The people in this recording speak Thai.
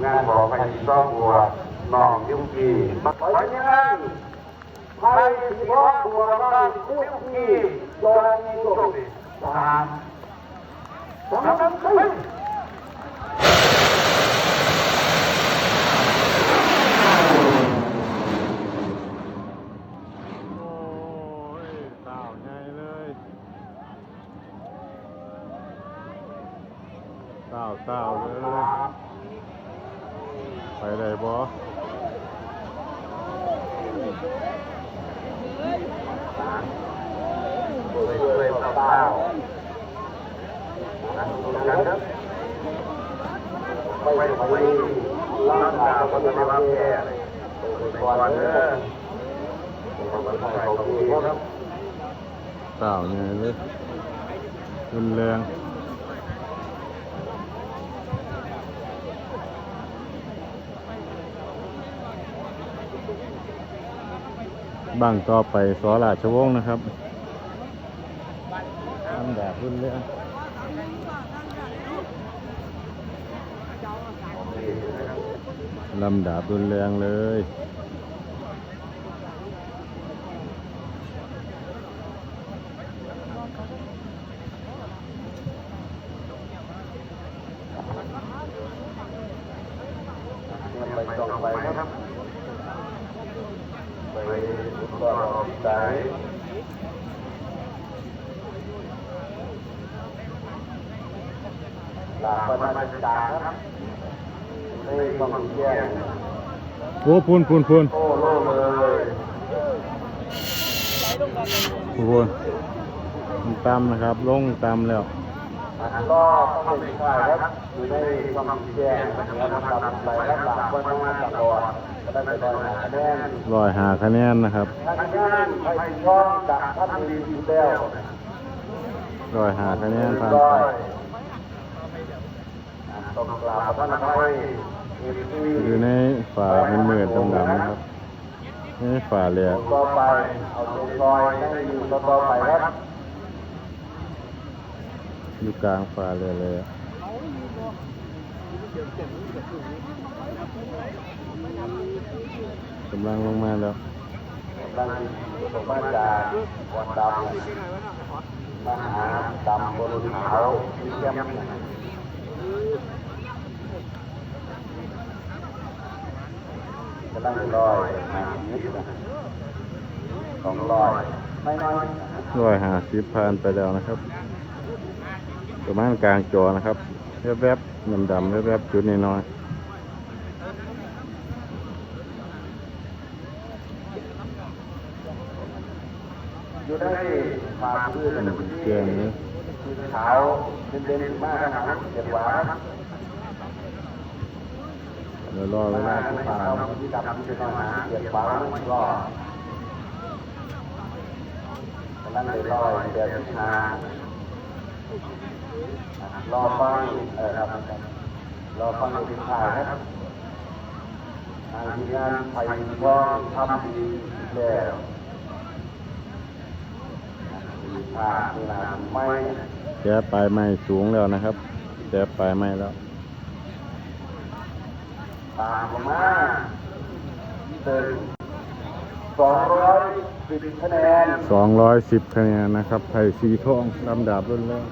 ที่มาขออย่างนั้นไทยสีพร้อมบัวบ้านคู่ที่จงจ บสามสองสามสี่โอ้ยเต่าใหญ่เลยเต่าเต่าเลยไปได้บ่เลยเปล่านะครับไม่ไปร่างกายมันจะรับแก่ก่อนเนอะมันใส่ของดีครับเต่าใหญ่เลยรุนแรง บังต่อไปสอราชวงศ์นะครับลำดาบรุนแรงลำดาบรุนแรงเลย ไปส่งไปครับไป ก็ใจลาประมาณจาครับในความแย่งโอ้พูนพูนพูนโอ้โล่เลยพูนมันตำนะครับ ลงตำแล้ว ก็ต้องเป็นใครครับอยู่ในความแย่งนะครับตามไปแล้วตามคนมาตลอดก็ได้ไปได้หาคะแนนรอยหาคะแนนนะครับทางงานไปช่องจากท่านดีอยู่แล้วรอยหาคะแนนผ่านร้ไปอยต้องกราบท่านให้เอฟซีอยู่ในฝ่ามันมืดๆดำๆนะครับในฝ่าเหลียต่อไปเอาใจซอยให้อยู่ต่อไปครับ อยู่กลางฝ่าเรือเลยกำลังลงมาแล้วตั้งผมมาจากวัดดำมาหาดำบนเขาเยี่ยมกำลังลอยหานิดสองลอยไม่น้อยรอยหาสิบผ่านไปแล้วนะครับ ประมาณกลางจอนะครับแวบๆดำๆแวบๆจุดน้อยอยู่ได้ความพื้นเป็นอืมพื้นเกียงนี้ขาวเป็นเป็นมากนะครับเจ็บหวานเดี๋ยวรอเวลาที่ผ่านที่ดำที่เป็นอาเจ็บหวานรอนั่นเลยรอเดือนชา รอฟังเออครับรอฟังในข่าวครับทางทีมงานไทยก็ทำดีแล้วอ่านี่นะไม่แก้ปลายไม้สูงแล้วนะครับแก้ปลายไม้แล้วตามมาเป็นสองร้อยสิบคะแนนสองร้อยสิบคะแนนนะครับไผ่สีทองลำดาบรุ่นแรก